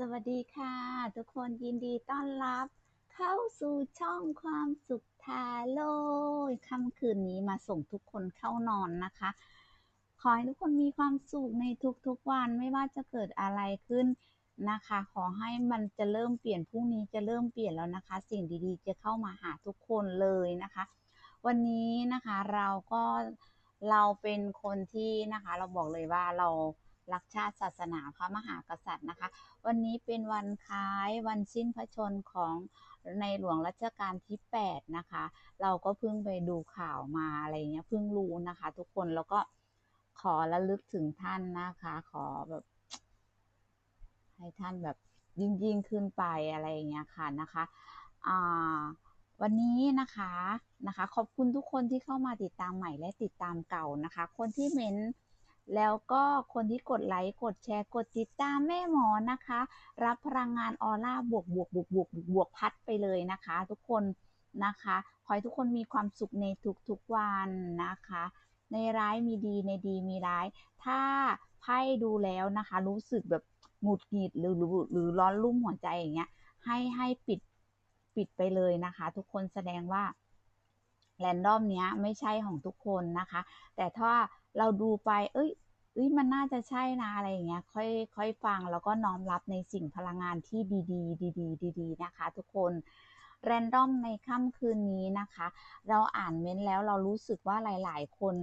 สวัสดีค่ะ ทุกคนยินดีต้อนรับ เข้าสู่ช่องความสุขทาโร่ค่ำคืนนี้มาส่งทุกคนเข้านอนนะคะ ขอให้ทุกคนมีความสุขในทุกๆวันไม่ว่าจะเกิดอะไรขึ้นนะคะ ขอให้มันจะเริ่มเปลี่ยนพรุ่งนี้จะเริ่มเปลี่ยนแล้วนะคะ สิ่งดีๆ จะเข้ามาหาทุกคนเลยนะคะ วันนี้นะคะเราก็เราเป็นคนที่นะคะ เราบอกเลยว่าเรา รักชาติศาสนาพระมหากษัตริย์นะคะ วันนี้เป็นวันคล้ายวันสิ้นพระชนของในหลวงรัชกาลที่ 8 นะคะ เราก็เพิ่งไปดูข่าวมาอะไรเงี้ยเพิ่งรู้นะคะ ทุกคนแล้วก็ขอระลึกถึงท่านนะคะ ขอแบบให้ท่านแบบยิ่งยิ่งขึ้นไปอะไรอย่างเงี้ยค่ะนะคะอ่าวันนี้นะคะนะคะ ขอบคุณทุกคนที่เข้ามาติดตามใหม่และติดตามเก่านะคะ คนที่เม้น แล้วก็คนที่กดไลค์ กดแชร์ กดติดตามแม่หมอนะคะ รับพลังงานออร่าบวกบวกบวกบวกบวกพัดไปเลยนะคะ ทุกคนนะคะ ขอให้ทุกคนมีความสุขในทุกๆวันนะคะ ในร้ายมีดีในดีมีร้าย ถ้าไพ่ดูแล้วนะคะ รู้สึกแบบหงุดหงิดหรือหรือหรือร้อนรุ่มหัวใจอย่างเงี้ย ให้ให้ปิดปิดไปเลยนะคะ ทุกคนแสดงว่าแรนดอมเนี้ยไม่ใช่ของทุกคนนะคะ แต่ถ้า เราดูไป เอ้ยเอ้ยมันน่าจะใช่นะอะไรอย่างเงี้ย ค่อยค่อยฟังแล้วก็น้อมรับในสิ่งพลังงานที่ดีๆดีๆดีๆนะคะ ทุกคนแรนดอมในค่ำคืนนี้นะคะ เราอ่านเม้นแล้วเรารู้สึกว่าหลาย ๆ คน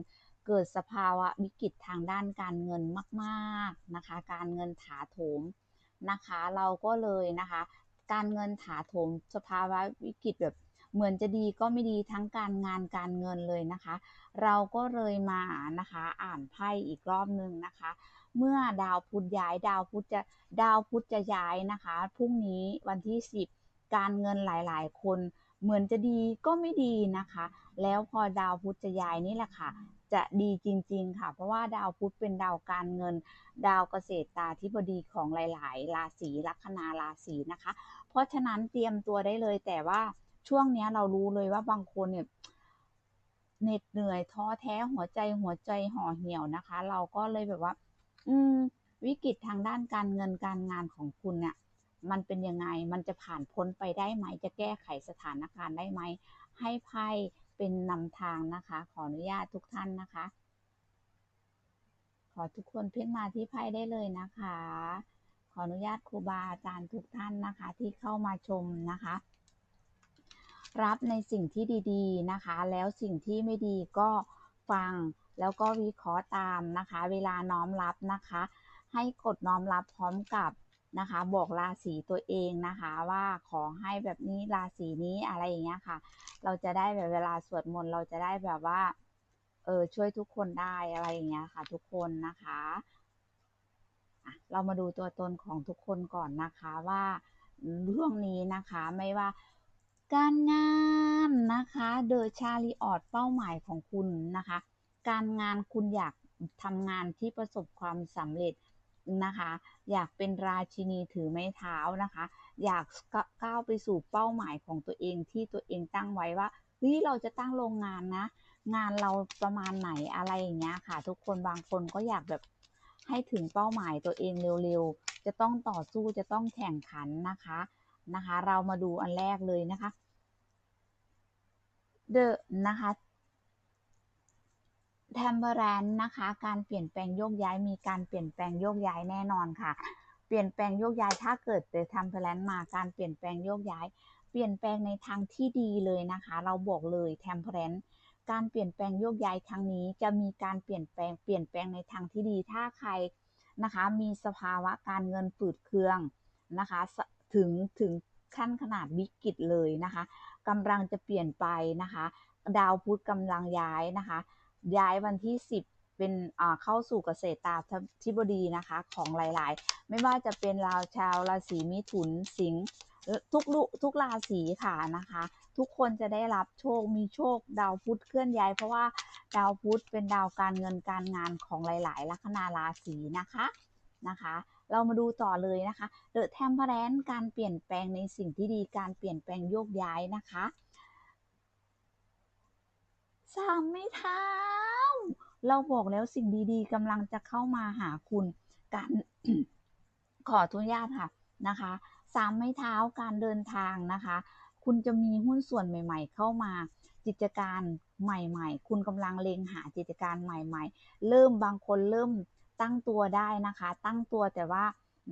เกิดสภาวะวิกฤตทางด้านการเงินมากๆนะคะ การเงินถาโถมนะคะ เราก็เลยนะคะ การเงินถาโถมสภาวะวิกฤตแบบ เหมือนจะดีก็ไม่ดีทั้งการงานการเงินเลยนะคะ เราก็เลยมานะคะอ่านไพ่อีกรอบนึงนะคะ เมื่อดาวพุธย้ายดาวพุธจะดาวพุธจะย้ายนะคะพรุ่งนี้วันที่ 10 การเงินหลายๆ คน เหมือนจะดีก็ไม่ดีนะคะ แล้วพอดาวพุธจะย้ายนี่แหละค่ะจะดีจริง ๆ ค่ะ เพราะว่าดาวพุธเป็นดาวการเงิน ดาวเกษตรตาธิบดีของหลาย ๆ ราศีลัคนาราศีนะคะ เพราะฉะนั้นเตรียมตัวได้เลยแต่ว่า ช่วงนี้เรารู้เลยว่าบางคนเนี่ยเหน็ดเหนื่อยท้อแท้หัวใจหัวใจห่อเหี่ยวนะคะ เราก็เลยแบบว่า อืม วิกฤตทางด้านการเงินการงานของคุณเนี่ย มันเป็นยังไงมันจะผ่านพ้นไปได้ไหม จะแก้ไขสถานการณ์ได้ไหม ให้ไพ่เป็นนำทางนะคะ ขออนุญาตทุกท่านนะคะ ขอทุกคนเพ่งมาที่ไพ่ได้เลยนะคะ ขออนุญาตครูบาอาจารย์ทุกท่านนะคะ ที่เข้ามาชมนะคะ รับในสิ่งที่ดีๆนะคะ แล้วสิ่งที่ไม่ดีก็ฟังแล้วก็วิเคราะห์ตามนะคะ เวลาน้อมรับนะคะ ให้กดน้อมรับพร้อมกับนะคะ บอกราศีตัวเองนะคะว่าขอให้แบบนี้ราศีนี้อะไรอย่างเงี้ยค่ะ เราจะได้แบบเวลาสวดมนต์เราจะได้แบบว่าเออช่วยทุกคนได้อะไรอย่างเงี้ยค่ะ ทุกคนนะคะเรามาดูตัวตนของทุกคนก่อนนะคะว่าเรื่องนี้นะคะไม่ว่า การงานนะคะเดอะชาลีออดเป้าหมายของคุณนะคะ การงานคุณอยากทำงานที่ประสบความสำเร็จนะคะ อยากเป็นราชินีถือไม้เท้านะคะ อยากก้าวไปสู่เป้าหมายของตัวเองที่ตัวเองตั้งไว้ว่าเฮ้ยเราจะตั้งโรงงานนะ งานเราประมาณไหนอะไรอย่างเงี้ยค่ะ ทุกคนบางคนก็อยากแบบให้ถึงเป้าหมายตัวเองเร็วๆ จะต้องต่อสู้จะต้องแข่งขันนะคะนะคะ เรามาดูอันแรกเลยนะคะ The นะคะแทมเบอร์แรนนะคะ การเปลี่ยนแปลงโยกย้ายมีการเปลี่ยนแปลงโยกย้ายแน่นอนค่ะ เปลี่ยนแปลงโยกย้ายถ้าเกิดเดอะแทมเบอร์แรนมาการเปลี่ยนแปลงโยกย้าย เปลี่ยนแปลงในทางที่ดีเลยนะคะ เราบอกเลยแทมเพลนการเปลี่ยนแปลงโยกย้ายครั้งนี้ จะมีการเปลี่ยนแปลงเปลี่ยนแปลงในทางที่ดี ถ้าใครนะคะ มีสภาวะการเงินฝืดเคืองนะคะ ถึงถึงขั้นขนาดวิกฤตเลยนะคะ กำลังจะเปลี่ยนไปนะคะ ดาวพุธกำลังย้ายนะคะ ย้ายวันที่ 10 เป็นเข้าสู่เกษตรตาธิบดีนะคะ ของหลาย ๆ ไม่ว่าจะเป็นราวชาวราศีมิถุนสิงห์ทุกลุทุกราศีค่ะนะคะ ทุกคนจะได้รับโชคมีโชคดาวพุธเคลื่อนย้าย เพราะว่าดาวพุธเป็นดาวการเงินการงานของหลาย ๆ ลัคนาราศีนะคะนะคะ เรามาดูต่อเลยนะคะเดอะแทมเพลนการเปลี่ยนแปลงในสิ่งที่ดีการเปลี่ยนแปลงโยกย้ายนะคะสามไม่เท้า เราบอกแล้วสิ่งดีๆกำลังจะเข้ามาหาคุณการขออนุญาตค่ะนะคะสามไม้เท้าการเดินทางนะคะ คุณจะมีหุ้นส่วนใหม่ ๆ เข้ามากิจการใหม่ ๆ คุณกำลังเล็งหากิจการใหม่ ๆ เริ่มบางคนเริ่ม ตั้งตัวได้นะคะ ตั้งตัวแต่ว่า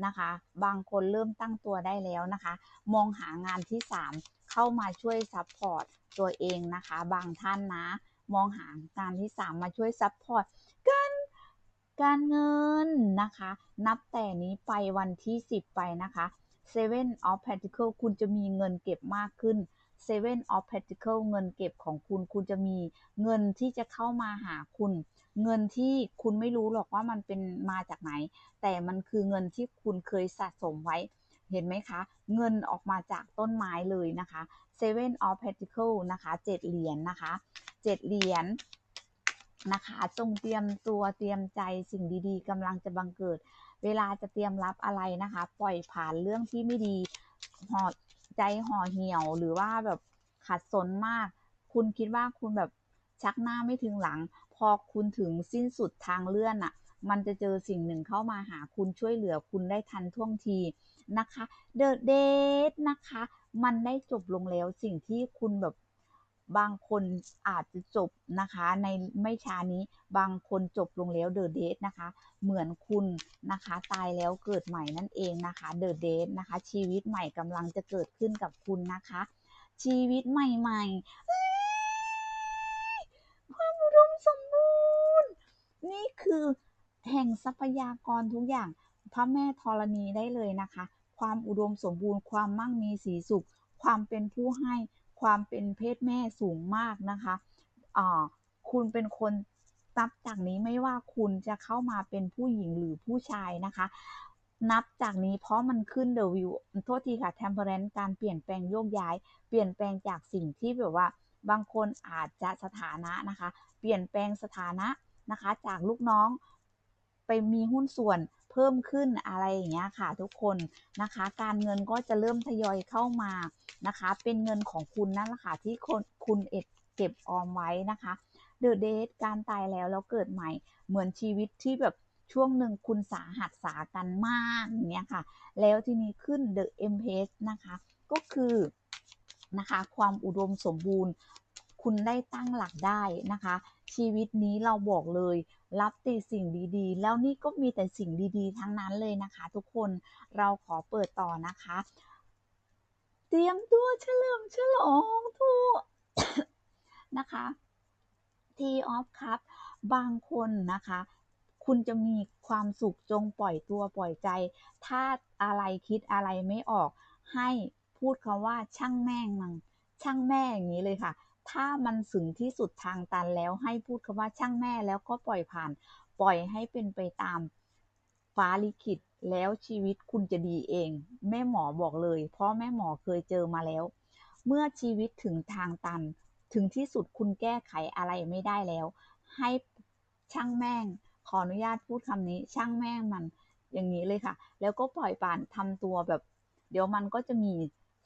นะคะ บางคนเริ่มตั้งตัวได้แล้วนะคะ มองหางานที่ 3 เข้ามาช่วยซัพพอร์ตตัวเองนะคะ บางท่านนะ มองหางานที่ 3 มาช่วยซัพพอร์ตการการเงินนะคะ นับแต่นี้ไปวันที่ 10 ไปนะคะ Seven of Pentacle คุณจะมีเงินเก็บมากขึ้น Seven of Pentacle เงินเก็บของคุณ คุณจะมีเงินที่จะเข้ามาหาคุณ เงินที่คุณไม่รู้หรอกว่ามันเป็นมาจากไหน แต่มันคือเงินที่คุณเคยสะสมไว้ เห็นไหมคะ เงินออกมาจากต้นไม้เลยนะคะ Seven of Pentacles นะคะเจ็ดเหรียญนนะคะเจ็ดเหรียญนะคะจงเตรียมตัวเตรียมใจสิ่งดีๆกำลังจะบังเกิด เวลาจะเตรียมรับอะไรนะคะ ปล่อยผ่านเรื่องที่ไม่ดีห่อใจห่อเหี่ยวหรือว่าแบบขัดสนมาก คุณคิดว่าคุณแบบชักหน้าไม่ถึงหลัง อคุณถึงสิ้นสุดทางเลื่อนอะ่ะ มันจะเจอสิ่งหนึ่งเข้ามาหาคุณช่วยเหลือคุณได้ทันท่วงทีนะคะเดอะเดทนะคะ มันได้จบลงแล้วสิ่งที่คุณแบบบางคนอาจจะจบนะคะ ในไม่ช้านี้บางคนจบลงแล้วเดอะเดทนะคะ เหมือนคุณนะคะ ตายแล้วเกิดใหม่นั่นเองนะคะเดอะเดทนะคะ ชีวิตใหม่กำลังจะเกิดขึ้นกับคุณนะคะ ชีวิตใหม่ๆ คือ แห่งทรัพยากรทุกอย่าง พระแม่ธรณีได้เลยนะคะ ความอุดมสมบูรณ์ความมั่งมีสีสุข ความเป็นผู้ให้ความเป็นเพศแม่สูงมากนะคะอ่าคุณเป็นคนนับจากนี้ไม่ว่าคุณจะเข้ามาเป็นผู้หญิงหรือผู้ชายนะคะ นับจากนี้เพราะมันขึ้นเดอะวิวโทษทีค่ะเทมเพอร์เรนต์การเปลี่ยนแปลงโยกย้าย เปลี่ยนแปลงจากสิ่งที่แบบว่า บางคนอาจจะสถานะนะคะ เปลี่ยนแปลงสถานะ นะคะ จากลูกน้องไปมีหุ้นส่วนเพิ่มขึ้นอะไรอย่างเงี้ยค่ะ ทุกคนนะคะ การเงินก็จะเริ่มทยอยเข้ามานะคะ เป็นเงินของคุณนั่นแหละค่ะที่คนคุณเอ็ดเก็บออมไว้นะคะเดอะเดทการตายแล้วแล้วเกิดใหม่เหมือนชีวิตที่แบบช่วงหนึ่งคุณสาหัสสากันมากเงี้ยค่ะ แล้วทีนี้ขึ้นเดอะเอ็มเพสนะคะ ก็คือนะคะ ความอุดมสมบูรณ์ คุณได้ตั้งหลักได้นะคะ ชีวิตนี้เราบอกเลย รับต่สิ่งดีๆ แล้วนี่ก็มีแต่สิ่งดีๆ ทั้งนั้นเลยนะคะ ทุกคนเราขอเปิดต่อนะคะ เตรียมตัวเฉลิมฉลองทั่วนะคะ T of Cup บบางคนนะคะคุณจะมีความสุขจงปล่อยตัวปล่อยใจ ถ้าอะไรคิดอะไรไม่ออก ให้พูดคำว่าช่างแม่งมังช่างแม่อย่างนี้เลยค่ะ ถ้ามันถึงที่สุดทางตันแล้วให้พูดคำว่าช่างแม่แล้วก็ปล่อยผ่าน ปล่อยให้เป็นไปตามฟ้าลิขิตแล้วชีวิตคุณจะดีเอง แม่หมอบอกเลย เพราะแม่หมอเคยเจอมาแล้ว เมื่อชีวิตถึงทางตัน ถึงที่สุดคุณแก้ไขอะไรไม่ได้แล้ว ให้ช่างแม่ง ขออนุญาตพูดคำนี้ ช่างแม่งมันอย่างนี้เลยค่ะ แล้วก็ปล่อยป่านทำตัวแบบ เดี๋ยวมันก็จะมี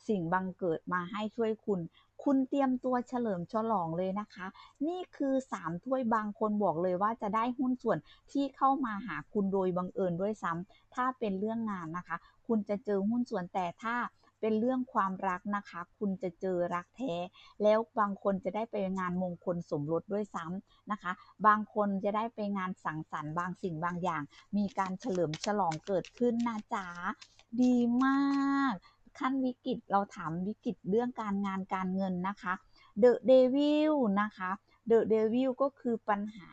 สิ่งบังเกิดมาให้ช่วยคุณ คุณเตรียมตัวเฉลิมฉลองเลยนะคะ นี่คือ 3 ถ้วยบางคนบอกเลยว่าจะได้หุ้นส่วนที่เข้ามาหาคุณโดยบังเอิญด้วยซ้ำถ้าเป็นเรื่องงานนะคะ คุณจะเจอหุ้นส่วนแต่ถ้าเป็นเรื่องความรักนะคะ คุณจะเจอรักแท้ แล้วบางคนจะได้ไปงานมงคลสมรสด้วยซ้ำนะคะ บางคนจะได้ไปงานสังสรรค์บางสิ่งบางอย่าง มีการเฉลิมฉลองเกิดขึ้นนะจ๊ะดีมาก ขั้นวิกฤตเราถามวิกฤตเรื่องการงานการเงินนะคะ The Devil นะคะ The Devil ก็คือปัญหา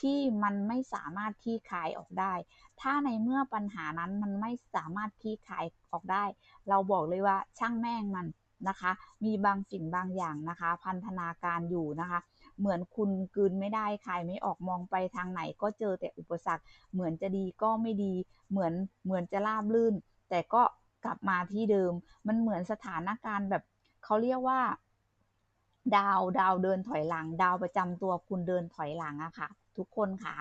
ที่มันไม่สามารถคลี่คลายออกได้ ถ้าในเมื่อปัญหานั้นมันไม่สามารถคลี่คลายออกได้ เราบอกเลยว่าช่างแม่งมันนะคะ มีบางสิ่งบางอย่างนะคะ พันธนาการอยู่นะคะ เหมือนคุณกืนไม่ได้คายไม่ออกมองไปทางไหนก็เจอแต่อุปสรรค เหมือนจะดีก็ไม่ดี เหมือนเหมือนจะราบลื่น แต่ก็ กลับมาที่เดิม มันเหมือนสถานการณ์แบบเขาเรียกว่า ดาวดาวเดินถอยหลัง ดาวประจำตัวคุณเดินถอยหลังอะค่ะ ทุกคนค่ะ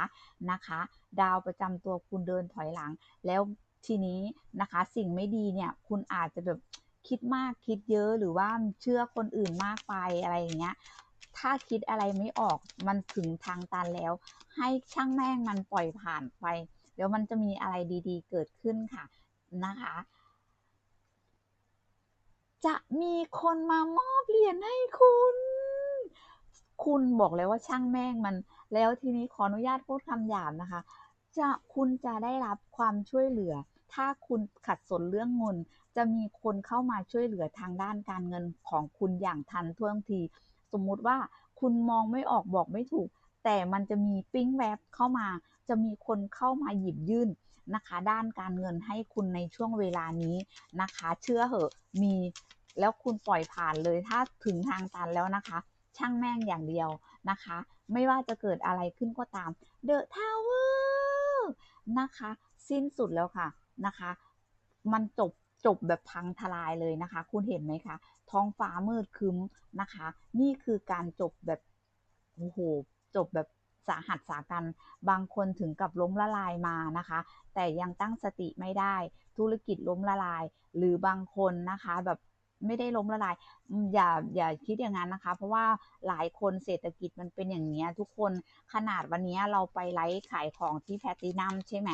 นะคะ ดาวประจำตัวคุณเดินถอยหลัง แล้วทีนี้นะคะ สิ่งไม่ดีเนี่ย คุณอาจจะแบบคิดมากคิดเยอะหรือว่าเชื่อคนอื่นมากไปอะไรอย่างเงี้ยถ้าคิดอะไรไม่ออกมันถึงทางตันแล้ว ให้ช่างแม่งมันปล่อยผ่านไป เดี๋ยวมันจะมีอะไรดีๆ เกิดขึ้นค่ะนะคะ จะมีคนมามอบเหรียญให้คุณ คุณบอกเลยว่าช่างแม่งมัน แล้วทีนี้ขออนุญาตพูดคำหยาบนะคะ จะคุณจะได้รับความช่วยเหลือ ถ้าคุณขัดสนเรื่องเงิน จะมีคนเข้ามาช่วยเหลือทางด้านการเงินของคุณอย่างทันท่วงที สมมุติว่าคุณมองไม่ออกบอกไม่ถูก แต่มันจะมีปิ้งแวบเข้ามา จะมีคนเข้ามาหยิบยื่น นะคะ ด้านการเงินให้คุณในช่วงเวลานี้นะคะ เชื่อเหอะมีแล้วคุณปล่อยผ่านเลยถ้าถึงทางตันแล้วนะคะ ช่างแม่งอย่างเดียวนะคะ ไม่ว่าจะเกิดอะไรขึ้นก็ตาม The Tower นะคะ สิ้นสุดแล้วค่ะนะคะ มันจบจบแบบพังทลายเลยนะคะ คุณเห็นไหมคะ ท้องฟ้ามืดคึ้มนะคะ นี่คือการจบแบบโอ้โหจบแบบ สาหัสสากัน บางคนถึงกับล้มละลายมานะคะ แต่ยังตั้งสติไม่ได้ ธุรกิจล้มละลาย หรือบางคนนะคะแบบไม่ได้ล้มละลาย อย่าอย่าคิดอย่างนั้นนะคะ เพราะว่าหลายคนเศรษฐกิจมันเป็นอย่างนี้ทุกคนขนาดวันนี้เราไปไลฟ์ขายของที่แพตตินัมใช่ไหม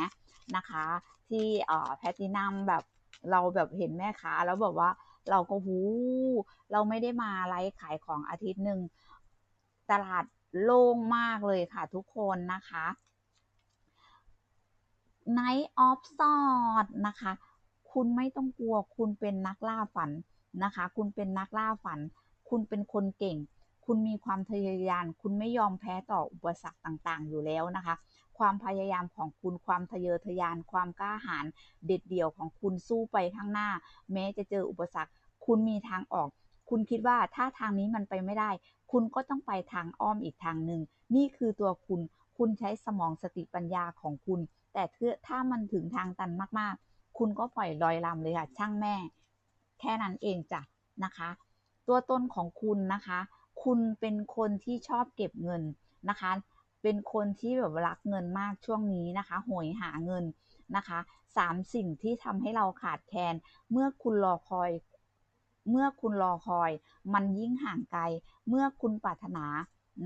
นะคะ ที่เอ่อแพตตินัมแบบเราแบบเห็นแม่ค้าแล้วแบบว่าเราก็หูเราไม่ได้มาไลฟ์ขายของอาทิตย์หนึ่งตลาด โล่งมากเลยค่ะทุกคนนะคะ Night of Swords นะคะ คุณไม่ต้องกลัวคุณเป็นนักล่าฝันนะคะ คุณเป็นนักล่าฝัน คุณเป็นคนเก่ง คุณมีความทะเยอทะยาน คุณไม่ยอมแพ้ต่ออุปสรรคต่างๆ อยู่แล้วนะคะ ความพยายามของคุณ ความทะเยอทะยาน ความกล้าหาญเด็ดเดี่ยวของคุณสู้ไปข้างหน้า แม้จะเจออุปสรรค คุณมีทางออก คุณคิดว่าถ้าทางนี้มันไปไม่ได้ คุณก็ต้องไปทางอ้อมอีกทางหนึ่ง นี่คือตัวคุณ คุณใช้สมองสติปัญญาของคุณ แต่ถ้ามันถึงทางตันมากๆ คุณก็ปล่อยลอยลำเลยค่ะ ช่างแม่ แค่นั้นเองจ้ะนะคะ ตัวตนของคุณนะคะ คุณเป็นคนที่ชอบเก็บเงินนะคะ เป็นคนที่แบบรักเงินมากช่วงนี้นะคะโหยหาเงินนะคะสามสิ่งที่ทำให้เราขาดแคลน เมื่อคุณรอคอย เมื่อคุณรอคอย มันยิ่งห่างไกล เมื่อคุณปรารถนา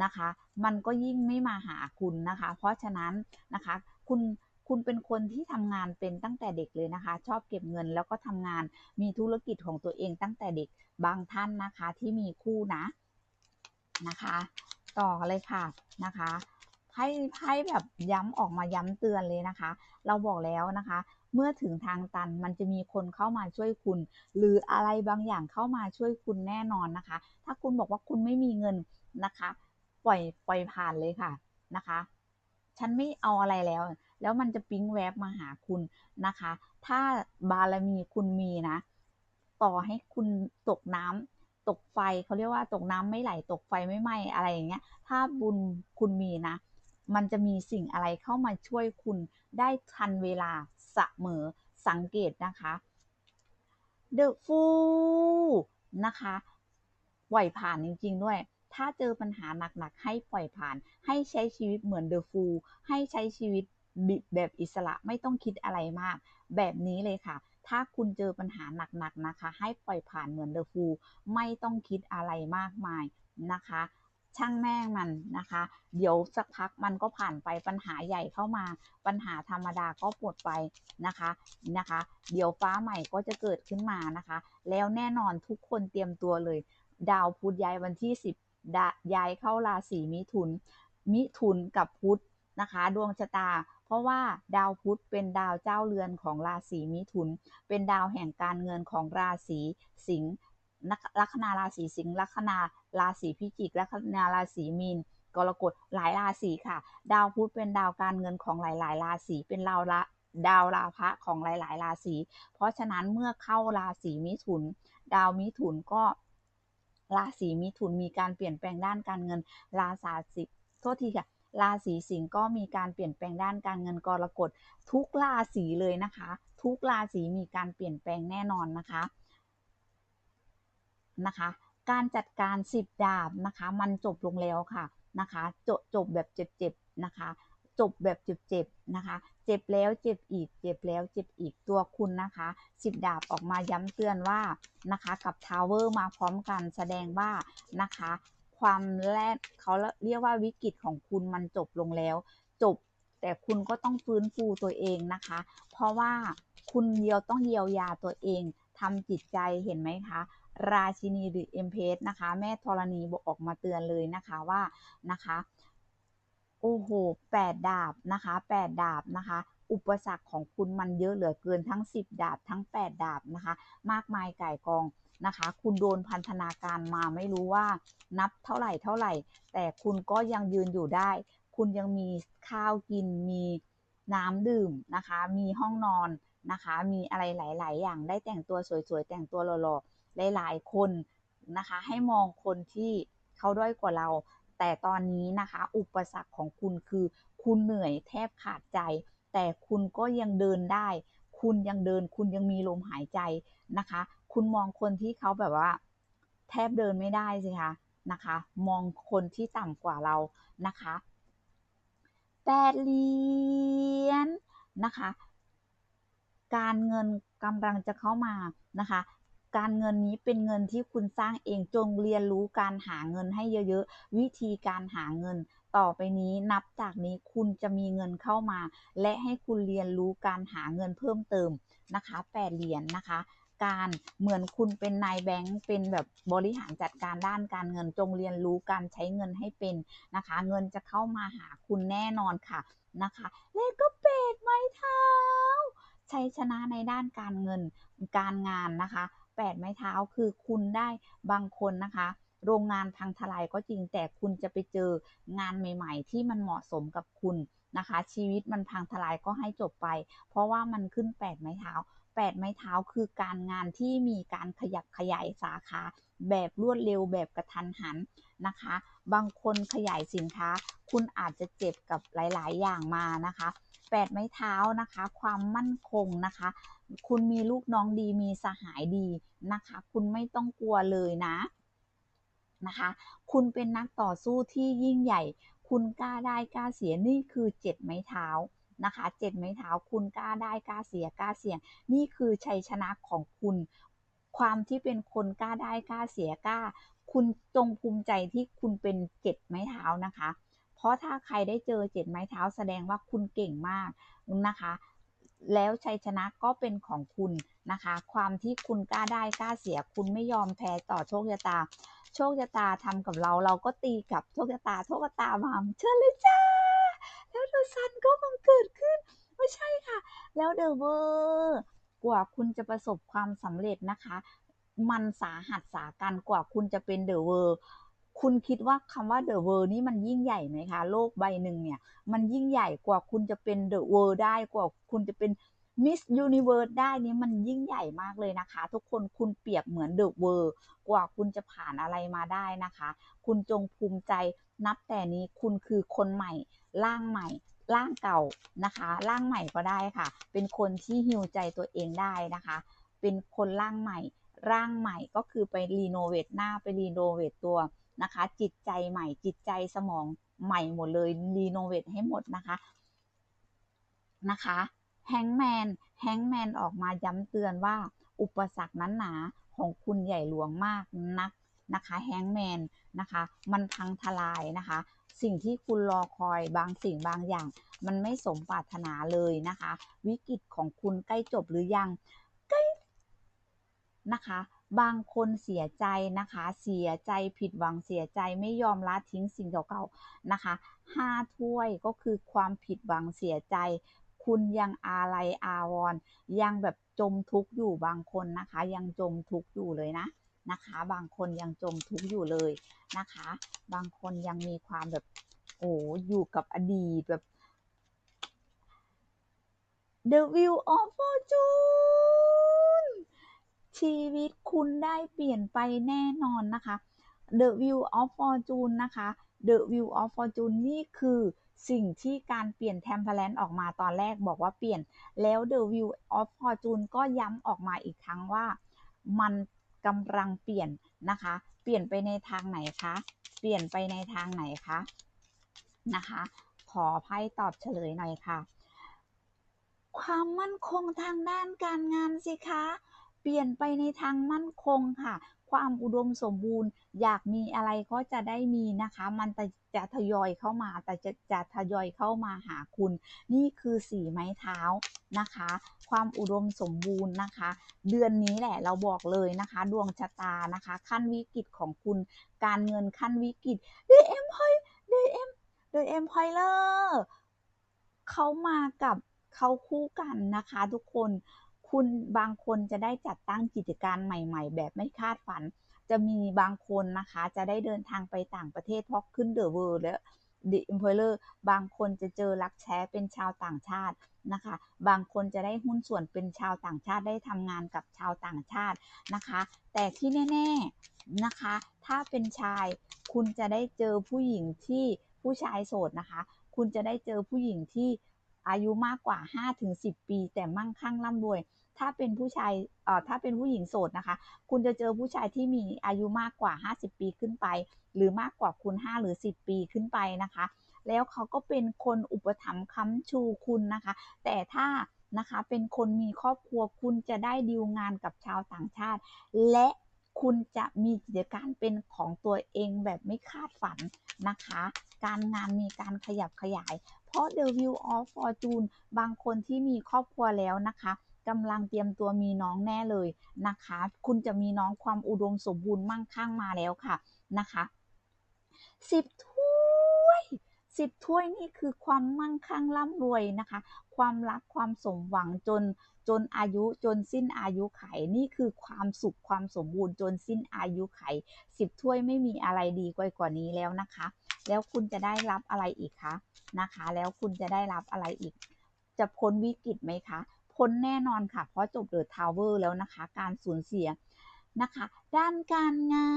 นะคะ มันก็ยิ่งไม่มาหาคุณนะคะ เพราะฉะนั้นนะคะ คุณคุณเป็นคนที่ทำงานเป็นตั้งแต่เด็กเลยนะคะ ชอบเก็บเงินแล้วก็ทำงานมีธุรกิจของตัวเองตั้งแต่เด็กบางท่านนะคะที่มีคู่นะนะคะ ต่อเลยค่ะนะคะไพ่ไพ่แบบย้ำออกมาย้ำเตือนเลยนะคะ เราบอกแล้วนะคะ เมื่อถึงทางตันมันจะมีคนเข้ามาช่วยคุณ หรืออะไรบางอย่างเข้ามาช่วยคุณแน่นอนนะคะ ถ้าคุณบอกว่าคุณไม่มีเงินนะคะ ปล่อยปล่อยผ่านเลยค่ะนะคะ ฉันไม่เอาอะไรแล้ว แล้วมันจะปิ๊งแวบมาหาคุณนะคะ ถ้าบารมีคุณมีนะ ต่อให้คุณตกน้ำตกไฟเขาเรียกว่าตกน้ำไม่ไหลตกไฟไม่ไหม้อะไรอย่างเงี้ย ถ้าบุญคุณมีนะ มันจะมีสิ่งอะไรเข้ามาช่วยคุณได้ทันเวลา สมอสังเกตนะคะ The Fool นะคะปล่อยผ่านจริง ๆ ด้วย ถ้าเจอปัญหาหนัก ๆ ให้ปล่อยผ่าน ให้ใช้ชีวิตเหมือน The Fool ให้ใช้ชีวิตแบบอิสระไม่ต้องคิดอะไรมาก แบบนี้เลยค่ะ ถ้าคุณเจอปัญหาหนัก ๆ นะคะ ให้ปล่อยผ่านเหมือนเดอะฟูไม่ต้องคิดอะไรมากมายนะคะ ช่างแม่งมันนะคะ เดี๋ยวสักพักมันก็ผ่านไปปัญหาใหญ่เข้ามา ปัญหาธรรมดาก็หมดไปนะคะนะคะ เดี๋ยวฟ้าใหม่ก็จะเกิดขึ้นมานะคะ แล้วแน่นอนทุกคนเตรียมตัวเลย ดาวพุธย้ายวันที่ 10 ย้ายเข้าราศีมิถุน มิถุนกับพุธนะคะ ดวงชะตาเพราะว่าดาวพุธเป็นดาวเจ้าเรือนของราศีมิถุน เป็นดาวแห่งการเงินของราศีสิงห์ลัคนาราศีสิงห์ลัคนา ราศีพิจิกแลัคนาราศีมีนกรกฎหลายราศีค่ะ ดาวพุธเป็นดาวการเงินของหลาย ๆ ราศีเป็นดาวละดาวราพะของหลาย ๆ ราศีเพราะฉะนั้นเมื่อเข้าราศีมิถุน ดาวมิถุนก็ราศีมิถุนมีการเปลี่ยนแปลงด้านการเงิน ราศีโทษทีค่ะราศีสิงห์ก็มีการเปลี่ยนแปลงด้านการเงินกรกฎทุกราศีเลยนะคะ ทุกราศีมีการเปลี่ยนแปลงแน่นอนนะคะนะคะ การจัดการสิบดาบนะคะ มันจบลงแล้วค่ะนะคะจบจบแบบเจ็บๆนะคะ จบแบบเจ็บๆนะคะ เจ็บแล้วเจ็บอีก เจ็บแล้วเจ็บอีกตัวคุณนะคะสิบดาบออกมาย้ำเตือนว่านะคะกับทาวเวอร์มาพร้อมกันแสดงว่านะคะ ความแรกเขาเรียกว่าวิกฤตของคุณมันจบลงแล้ว จบแต่คุณก็ต้องฟื้นฟูตัวเองนะคะ เพราะว่าคุณเยียวต้องเยียวยาตัวเองทำจิตใจเห็นไหมคะ ราชินีหรือเอ็มเพสนะคะ แม่ธรณีบอกออกมาเตือนเลยนะคะว่านะคะโอ้โหแปดดาบนะคะแปดดาบนะคะ อุปสรรคของคุณมันเยอะเหลือเกินทั้ง10ดาบทั้ง8ดาบนะคะ มากมายไก่กองนะคะ คุณโดนพันธนาการมาไม่รู้ว่านับเท่าไหร่เท่าไหร่ แต่คุณก็ยังยืนอยู่ได้ คุณยังมีข้าวกินมีน้ำดื่มนะคะ มีห้องนอนนะคะ มีอะไรหลาย ๆ อย่างได้แต่งตัวสวยๆ แต่งตัวหล่อๆ หลาย ๆ คนนะคะ ให้มองคนที่เขาด้อยกว่าเรา แต่ตอนนี้นะคะ อุปสรรคของคุณคือ คุณเหนื่อยแทบขาดใจ แต่คุณก็ยังเดินได้ คุณยังเดิน คุณยังมีลมหายใจนะคะ คุณมองคนที่เขาแบบว่า แทบเดินไม่ได้สิคะนะคะ มองคนที่ต่ำกว่าเรานะคะแปดเหรียญนะคะ การเงินกำลังจะเข้ามานะคะ การเงินนี้เป็นเงินที่คุณสร้างเองจงเรียนรู้การหาเงินให้เยอะๆ วิธีการหาเงิน ต่อไปนี้นับจากนี้คุณจะมีเงินเข้ามา และให้คุณเรียนรู้การหาเงินเพิ่มเติมนะคะแปดเหรียญนนะคะ การเหมือนคุณเป็นนายแบงค์เป็นแบบบริหารจัดการด้านการเงินจงเรียนรู้การใช้เงินให้เป็นนะคะ เงินจะเข้ามาหาคุณแน่นอนค่ะนะคะ และก็เป็ดไม้เท้าชัยชนะในด้านการเงินการงานนะคะ แปดไม้เท้าคือคุณได้บางคนนะคะ โรงงานพังทลายก็จริงแต่คุณจะไปเจองานใหม่ ๆ ที่มันเหมาะสมกับคุณนะคะ ชีวิตมันพังทลายก็ให้จบไป เพราะว่ามันขึ้นแปดไม้เท้าแปดไม้เท้าคือการงานที่มีการขยับขยายสาขา แบบรวดเร็วแบบกระทันหันนะคะ บางคนขยายสินค้า คุณอาจจะเจ็บกับหลาย ๆ อย่างมานะคะแปดไม้เท้านะคะ ความมั่นคงนะคะ คุณมีลูกน้องดีมีสหายดีนะคะ คุณไม่ต้องกลัวเลยนะนะคะ คุณเป็นนักต่อสู้ที่ยิ่งใหญ่ คุณกล้าได้กล้าเสียนี่คือเจ็ดไม้เท้านะคะเจ็ดไม้เท้าคุณกล้าได้กล้าเสียกล้าเสี่ยง นี่คือชัยชนะของคุณ ความที่เป็นคนกล้าได้กล้าเสียกล้า คุณจงภูมิใจที่คุณเป็นเจ็ดไม้เท้านะคะ เพราะถ้าใครได้เจอเจ็ดไม้เท้าแสดงว่าคุณเก่งมากนะคะ แล้วชัยชนะก็เป็นของคุณนะคะ ความที่คุณกล้าได้กล้าเสียคุณไม่ยอมแพ้ต่อโชคชะตา โชคชะตาทำกับเราเราก็ตีกับโชคชะตาโชคชะตามาเชิญเลยจ้า แล้วเดอะซันก็บังเกิดขึ้น ไม่ใช่ค่ะ แล้วเดอะเวอร์กว่าคุณจะประสบความสำเร็จนะคะ มันสาหัสสากันกว่าคุณจะเป็นเดอะเวอร์ คุณคิดว่าคำว่าเดอะเวอร์นี่มันยิ่งใหญ่ไหมคะ โลกใบหนึ่งเนี่ย มันยิ่งใหญ่กว่าคุณจะเป็นเดอะเวอร์ได้กว่าคุณจะเป็นมิสยูนิเวิร์สได้นี่มันยิ่งใหญ่มากเลยนะคะ ทุกคนคุณเปรียบเหมือนเดอะเวอร์กว่าคุณจะผ่านอะไรมาได้นะคะ คุณจงภูมิใจนับแต่นี้คุณคือคนใหม่ ร่างใหม่ ร่างเก่านะคะ ร่างใหม่ก็ได้ค่ะ เป็นคนที่ฮิวใจตัวเองได้นะคะ เป็นคนร่างใหม่ ร่างใหม่ก็คือไปรีโนเวทหน้าไปรีโนเวทตัว นะคะ จิตใจใหม่ จิตใจสมองใหม่หมดเลยรีโนเวทให้หมดนะคะนะคะแฮงแมนแฮงแมนออกมาย้ำเตือนว่า อุปสรรคนั้นหนาของคุณใหญ่หลวงมากนักนะคะแฮงแมนนะคะ มันพังทลายนะคะ สิ่งที่คุณรอคอยบางสิ่งบางอย่าง มันไม่สมปรารถนาเลยนะคะ วิกฤตของคุณใกล้จบหรือยังใกล้นะคะ บางคนเสียใจนะคะ เสียใจผิดหวังเสียใจไม่ยอมละทิ้งสิ่งเก่าๆนะคะห้าถ้วยก็คือความผิดหวังเสียใจ คุณยังอาลัยอาวรยังแบบจมทุกข์อยู่บางคนนะคะ ยังจมทุกข์อยู่เลยนะนะคะ บางคนยังจมทุกข์อยู่เลยนะคะ บางคนยังมีความแบบโอ้อยู่กับอดีตแบบ The Wheel of Fortune ชีวิตคุณได้เปลี่ยนไปแน่นอนนะคะ The Wheel of Fortune นะคะ The Wheel of Fortune นี่คือสิ่งที่การเปลี่ยน t e m p e r a n c e ออกมาตอนแรกบอกว่าเปลี่ยนแล้ว The Wheel of Fortune ก็ย้ำออกมาอีกครั้งว่า มันกำลังเปลี่ยนนะคะ เปลี่ยนไปในทางไหนคะ เปลี่ยนไปในทางไหนคะนะคะ ขอไพ่ตอบเฉลยหน่อยค่ะ ความมั่นคงทางด้านการงานสิคะ เปลี่ยนไปในทางมั่นคงค่ะ ความอุดมสมบูรณ์ อยากมีอะไรก็จะได้มีนะคะ มันจะจะทยอยเข้ามาแต่จะจะทยอยเข้ามาหาคุณ นี่คือสีไม้เท้านะคะ ความอุดมสมบูรณ์นะคะ เดือนนี้แหละเราบอกเลยนะคะ ดวงชะตานะคะ ขั้นวิกฤตของคุณการเงินขั้นวิกฤตเดเอ็มพอยเดเอ็มเดเอ็มพอยเลอร์เขามากับเขาคู่กันนะคะทุกคน คุณบางคนจะได้จัดตั้งกิจการใหม่ ๆ แบบไม่คาดฝัน จะมีบางคนนะคะ จะได้เดินทางไปต่างประเทศเพราะขึ้นเดอะเวิร์และ The Emperor บางคนจะเจอรักแท้เป็นชาวต่างชาตินะคะ บางคนจะได้หุ้นส่วนเป็นชาวต่างชาติได้ทำงานกับชาวต่างชาตินะคะ แต่ที่แน่ ๆนะคะ ถ้าเป็นชายคุณจะได้เจอผู้หญิงที่ผู้ชายโสดนะคะ คุณจะได้เจอผู้หญิงที่อายุมากกว่า 5-10 ปี แต่มั่งคั่งร่ำรวย ถ้าเป็นผู้ชายเอ่อถ้าเป็นผู้หญิงโสดนะคะ คุณจะเจอผู้ชายที่มีอายุมากกว่า 50 ปีขึ้นไป หรือมากกว่าคุณ 5 หรือ 10 ปีขึ้นไปนะคะ แล้วเขาก็เป็นคนอุปถัมภ์ค้ำชูคุณนะคะ แต่ถ้านะคะเป็นคนมีครอบครัวคุณจะได้ดีลงานกับชาวต่างชาติ และคุณจะมีกิจการเป็นของตัวเองแบบไม่คาดฝันนะคะ การงานมีการขยับขยาย เพราะ The Wheel of Fortune บางคนที่มีครอบครัวแล้วนะคะ กำลังเตรียมตัวมีน้องแน่เลยนะคะ คุณจะมีน้องความอุดมสมบูรณ์มั่งคั่งมาแล้วค่ะนะคะสิบถ้วยสิบถ้วยนี่คือความมั่งคั่งร่ำรวยนะคะ ความรักความสมหวังจนจนอายุจนสิ้นอายุไขนี่คือความสุขความสมบูรณ์จนสิ้นอายุไขสิบถ้วยไม่มีอะไรดีกว่ากว่านี้แล้วนะคะ แล้วคุณจะได้รับอะไรอีกคะนะคะ แล้วคุณจะได้รับอะไรอีก จะพ้นวิกฤตไหมคะ พ้นแน่นอนค่ะ เพราะจบเดอะทาวเวอร์แล้วนะคะ การสูญเสียนะคะ ด้านการงา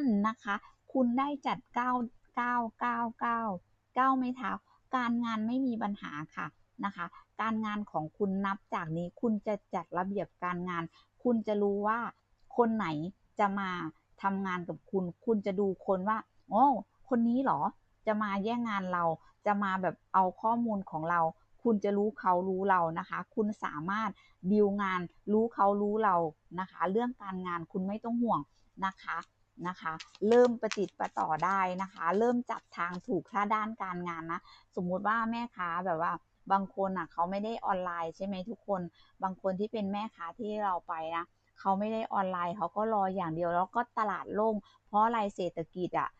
นนะคะ คุณได้จัด 9 9 9 9 9 ไม้เท้า การงานไม่มีปัญหาค่ะนะคะ การงานของคุณนับจากนี้คุณจะจัดระเบียบการงาน คุณจะรู้ว่าคนไหนจะมาทำงานกับคุณ คุณจะดูคนว่า โอ้ คนนี้หรอ จะมาแย่งงานเรา จะมาแบบเอาข้อมูลของเรา คุณจะรู้เขารู้เรานะคะ คุณสามารถดีลงานรู้เขารู้เรานะคะ เรื่องการงานคุณไม่ต้องห่วงนะคะนะคะ เริ่มประติดประต่อได้นะคะ เริ่มจับทางถูกถ้าด้านการงานนะ สมมุติว่าแม่ค้าแบบว่าบางคนอะเขาไม่ได้ออนไลน์ใช่ไหมทุกคน บางคนที่เป็นแม่ค้าที่เราไปนะเขาไม่ได้ออนไลน์เขาก็รออย่างเดียวแล้วก็ตลาดโล่งเพราะอะไรเศรษฐกิจอะ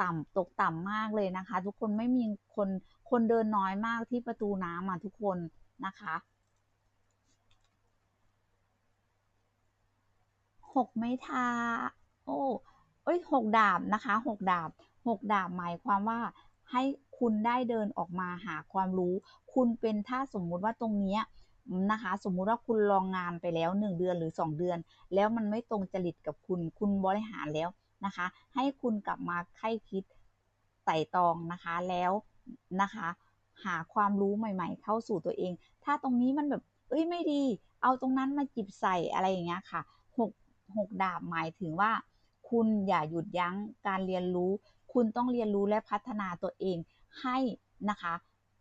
ต่ำตกต่ำมากเลยนะคะ ทุกคนไม่มีคน คนเดินน้อยมากที่ประตูน้ำอะทุกคนนะคะหกไม้ทาโอ้เอ้ยหกดาบนะคะหกดาบหกดาบหมายความว่าให้คุณได้เดินออกมาหาความรู้ คุณเป็นถ้าสมมุติว่าตรงนี้นะคะ สมมุติว่าคุณลองงานไปแล้ว 1 เดือนหรือ 2 เดือน แล้วมันไม่ตรงจริตกับคุณ คุณบริหารแล้วนะคะ ให้คุณกลับมาไข้คิดไต่ตองนะคะแล้ว นะคะ หาความรู้ใหม่ ๆ เข้าสู่ตัวเอง ถ้าตรงนี้มันแบบเอ้ยไม่ดี เอาตรงนั้นมาจิบใส่อะไรอย่างเงี้ยค่ะหกหกดาบหมายถึงว่า คุณอย่าหยุดยั้งการเรียนรู้ คุณต้องเรียนรู้และพัฒนาตัวเองให้นะคะ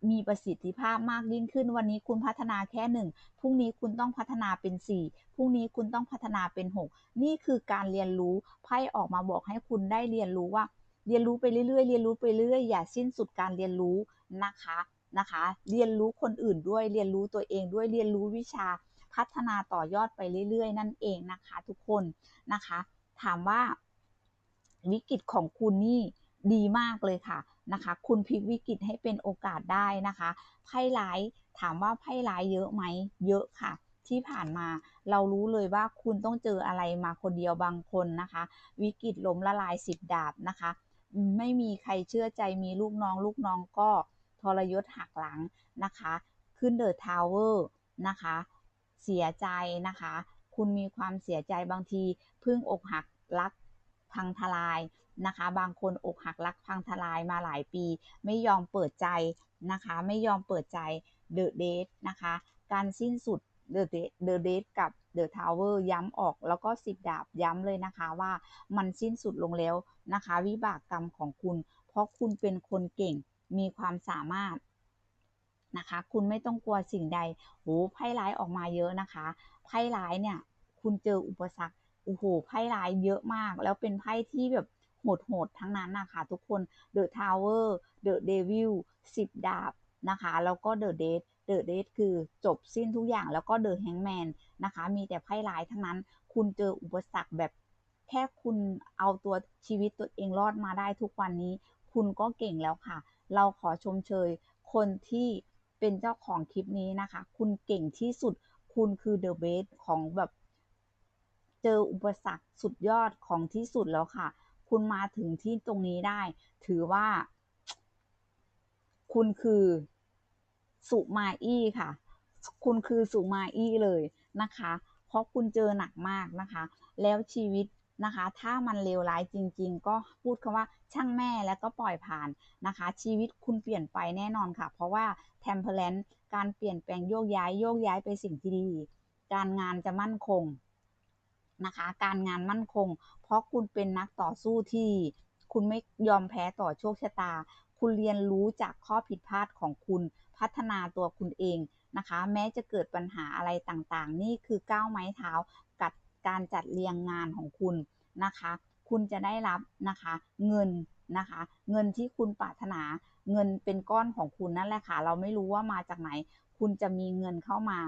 มีประสิทธิภาพมากยิ่งขึ้น วันนี้คุณพัฒนาแค่หนึ่งพรุ่งนี้คุณต้องพัฒนาเป็นสี่พรุ่งนี้คุณต้องพัฒนาเป็นหกนี่คือการเรียนรู้ไพ่ออกมาบอกให้คุณได้เรียนรู้ว่า เรียนรู้ไปเรื่อยๆ เรียนรู้ไปเรื่อยอย่าสิ้นสุดการเรียนรู้นะคะนะคะ เรียนรู้คนอื่นด้วยเรียนรู้ตัวเองด้วยเรียนรู้วิชาพัฒนาต่อยอดไปเรื่อยๆ นั่นเองนะคะ ทุกคนนะคะ ถามว่าวิกฤตของคุณนี่ดีมากเลยค่ะนะคะ คุณพลิกวิกฤตให้เป็นโอกาสได้นะคะไพ่ร้ายถามว่าไพ่ร้ายเยอะไหมเยอะค่ะ ที่ผ่านมาเรารู้เลยว่าคุณต้องเจออะไรมาคนเดียวบางคนนะคะ วิกฤตล้มละลายสิบดาบนะคะ ไม่มีใครเชื่อใจมีลูกน้องลูกน้องก็ทรยศหักหลังนะคะ ขึ้นเดอะทาวเวอร์นะคะ เสียใจนะคะ คุณมีความเสียใจบางทีเพิ่งอกหักรักพังทลายนะคะ บางคนอกหักรักพังทลายมาหลายปี ไม่ยอมเปิดใจนะคะ ไม่ยอมเปิดใจเดอะเดทนะคะ การสิ้นสุดเดอะเดอะเดทกับ เดอะทาวเวอร์ย้ำออกแล้วก็สิบดาบย้ำเลยนะคะว่ามันสิ้นสุดลงแล้วนะคะ วิบากกรรมของคุณ เพราะคุณเป็นคนเก่งมีความสามารถนะคะ คุณไม่ต้องกลัวสิ่งใดโหไพ่ร้ายออกมาเยอะนะคะไพ่ร้ายเนี่ย คุณเจออุปสรรคโอ้โหไพ่ร้ายเยอะมาก แล้วเป็นไพ่ที่แบบโหดๆทั้งนั้นนะคะทุกคน The Tower The Devil 10ดาบนะคะ แล้วก็เดอะเดท The Death The Death คือจบสิ้นทุกอย่างแล้วก็ The Hangman นะคะ มีแต่ไพ่ร้ายทั้งนั้น คุณเจออุปสรรคแบบแค่คุณเอาตัวชีวิตตัวเองรอดมาได้ทุกวันนี้ คุณก็เก่งแล้วค่ะ เราขอชมเชย คนที่เป็นเจ้าของคลิปนี้นะคะ คุณเก่งที่สุด คุณคือเดอะเบสของแบบเจออุปสรรคสุดยอดของที่สุดแล้วค่ะ คุณมาถึงที่ตรงนี้ได้ ถือว่า คุณคือ สุมาอี้ค่ะ คุณคือสุมาอี้เลยนะคะ เพราะคุณเจอหนักมากนะคะ แล้วชีวิตนะคะ ถ้ามันเลวร้ายจริง ๆ ก็พูดคำว่าช่างแม่แล้วก็ปล่อยผ่านนะคะ ชีวิตคุณเปลี่ยนไปแน่นอนค่ะ เพราะว่าเทมเพลนการเปลี่ยนแปลงโยกย้ายโยกย้ายไปสิ่งที่ดี การงานจะมั่นคงนะคะ การงานมั่นคง เพราะคุณเป็นนักต่อสู้ที่ คุณไม่ยอมแพ้ต่อโชคชะตา คุณเรียนรู้จากข้อผิดพลาดของคุณ พัฒนาตัวคุณเองนะคะ แม้จะเกิดปัญหาอะไรต่างๆ นี่คือก้าวไม้เท้ากับการจัดเรียงงานของคุณนะคะ คุณจะได้รับนะคะเงินนะคะ เงินที่คุณปรารถนาเงินเป็นก้อนของคุณนั่นแหละค่ะ เราไม่รู้ว่ามาจากไหน คุณจะมีเงินเข้ามา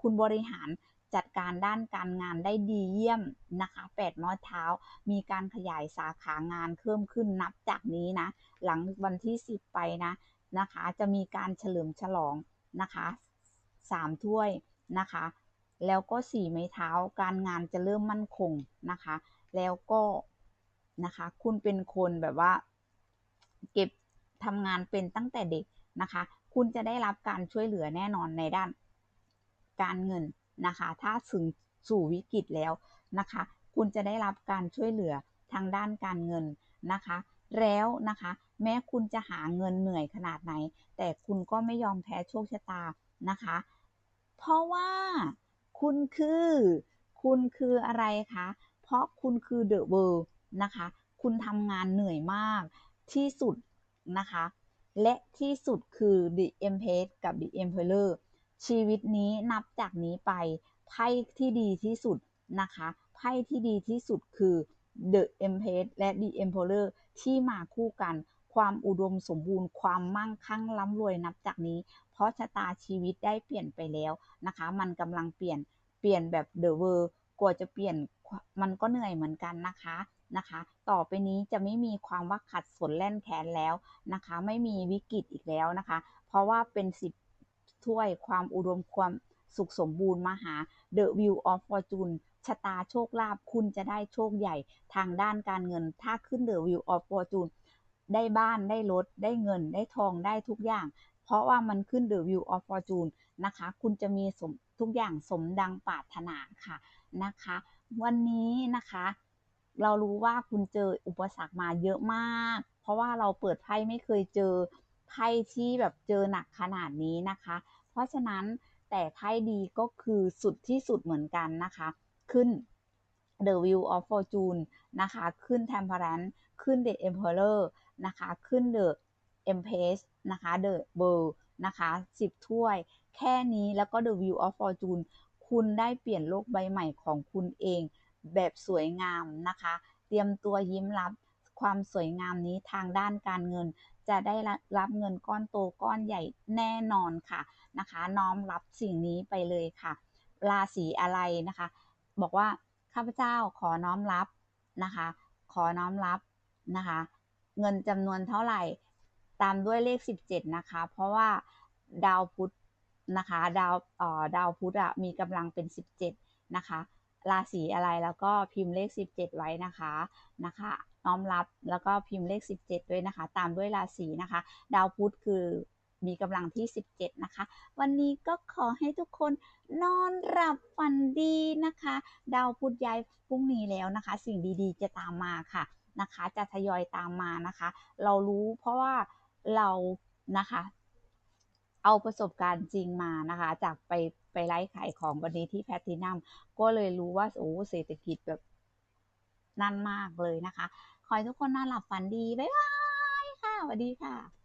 คุณบริหารจัดการด้านการงานได้ดีเยี่ยมนะคะแปดม้อเท้า มีการขยายสาขางานเพิ่มขึ้นนับจากนี้นะ หลังวันที่ 10 ไปนะ นะคะ จะมีการเฉลิมฉลองนะคะ3ถ้วยนะคะ แล้วก็สี่ไม้เท้าการงานจะเริ่มมั่นคงนะคะ แล้วก็นะคะ คุณเป็นคนแบบว่า เก็บทำงานเป็นตั้งแต่เด็กนะคะ คุณจะได้รับการช่วยเหลือแน่นอนในด้าน การเงินนะคะ ถ้าถึงสู่วิกฤตแล้วนะคะ คุณจะได้รับการช่วยเหลือทางด้านการเงินนะคะ แล้วนะคะ แม้คุณจะหาเงินเหนื่อยขนาดไหน แต่คุณก็ไม่ยอมแพ้โชคชะตานะคะ เพราะว่าคุณคือ คุณคืออะไรคะ เพราะคุณคือเดอะเวิร์นะคะ คุณทำงานเหนื่อยมากที่สุดนะคะ และที่สุดคือ The Empress กับ The Emperor ชีวิตนี้นับจากนี้ไปไพ่ที่ดีที่สุดนะคะไพ่ที่ดีที่สุดคือ The Empress และ The Emperor ที่มาคู่กัน ความอุดมสมบูรณ์ ความมั่งคั่งร่ำรวยนับจากนี้ เพราะชะตาชีวิตได้เปลี่ยนไปแล้วนะคะ มันกำลังเปลี่ยนเปลี่ยนแบบ The World กว่าจะเปลี่ยนมันก็เหนื่อยเหมือนกันนะคะนะคะ ต่อไปนี้จะไม่มีความว่าขัดสนแล่นแขนแล้วนะคะ ไม่มีวิกฤตอีกแล้วนะคะ เพราะว่าเป็นสิบถ้วยความอุดมความสุขสมบูรณ์มหา The View of Fortune ชะตาโชคลาภคุณจะได้โชคใหญ่ทางด้านการเงิน ถ้าขึ้น The View of Fortune ได้บ้านได้รถ ได้เงิน ได้ทองได้ทุกอย่าง เพราะว่ามันขึ้น The View of Fortune นะคะ คุณจะมีสมทุกอย่างสมดังปรารถนาค่ะนะคะ วันนี้นะคะ เรารู้ว่าคุณเจออุปสรรคมาเยอะมาก เพราะว่าเราเปิดไพ่ไม่เคยเจอไพ่ที่แบบเจอหนักขนาดนี้นะคะ เพราะฉะนั้นแต่ไพ่ดีก็คือสุดที่สุดเหมือนกันนะคะ ขึ้น The Wheel of Fortune นะคะ ขึ้น Temperance ขึ้น The Emperor นะคะ ขึ้น The Empress นะคะ The World นะคะ10ถ้วย แค่นี้แล้วก็ The Wheel of Fortune คุณได้เปลี่ยนโลกใบใหม่ของคุณเอง แบบสวยงามนะคะ เตรียมตัวยิ้มรับความสวยงามนี้ทางด้านการเงิน จะได้รับเงินก้อนโตก้อนใหญ่แน่นอนค่ะนะคะ น้อมรับสิ่งนี้ไปเลยค่ะ ราศีอะไรนะคะ บอกว่าข้าพเจ้าขอน้อมรับนะคะ ขอน้อมรับนะคะ เงินจำนวนเท่าไหร่ ตามด้วยเลข 17 นะคะ เพราะว่าดาวพุธนะคะ ดาวเอ่อดาวพุธอะมีกำลังเป็น 17 นะคะ ราศีอะไรแล้วก็พิมพ์เลข 17 ไว้นะคะนะคะน้อมรับแล้วก็พิมพ์เลข 17 ด้วยนะคะ ตามด้วยราศีนะคะ ดาวพุธคือมีกำลังที่ 17 นะคะ วันนี้ก็ขอให้ทุกคนนอนหลับฝันดีนะคะ ดาวพุธย้ายพรุ่งนี้แล้วนะคะ สิ่งดีๆ จะตามมาค่ะ นะคะ จะทยอยตามมานะคะ เรารู้เพราะว่าเรานะคะ เอาประสบการณ์จริงมานะคะ จากไปไปไลฟ์ขายของวันนี้ที่แพทินัมก็เลยรู้ว่าโอ้เศรษฐกิจแบบนั่นมากเลยนะคะ ขอให้ทุกคนนอนหลับฝันดี บ๊ายบายค่ะสวัสดีค่ะ